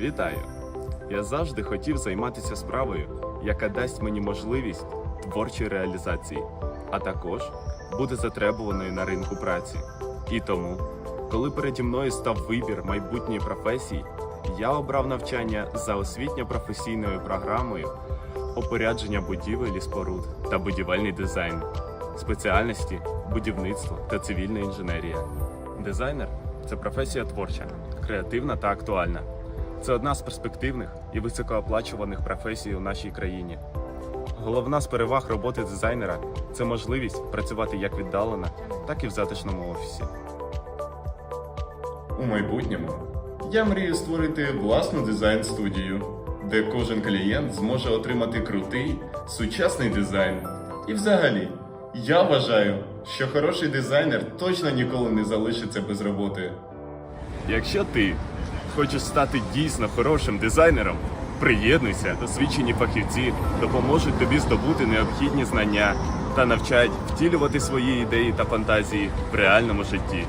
Вітаю! Я завжди хотів займатися справою, яка дасть мені можливість творчої реалізації, а також бути затребуваною на ринку праці. І тому, коли переді мною став вибір майбутньої професії, я обрав навчання за освітньо-професійною програмою опорядження будівель і споруд та будівельний дизайн, спеціальності будівництво та цивільна інженерія. Дизайнер це професія творча, креативна та актуальна. Це одна з перспективних і високооплачуваних професій у нашій країні. Головна з переваг роботи дизайнера це можливість працювати як віддалено, так і в затишному офісі. У майбутньому я мрію створити власну дизайн-студію, де кожен клієнт зможе отримати крутий, сучасний дизайн. І взагалі, я вважаю, що хороший дизайнер точно ніколи не залишиться без роботи. Якщо ти хочеш стати дійсно хорошим дизайнером, приєднуйся, досвідчені фахівці допоможуть тобі здобути необхідні знання та навчають втілювати свої ідеї та фантазії в реальному житті.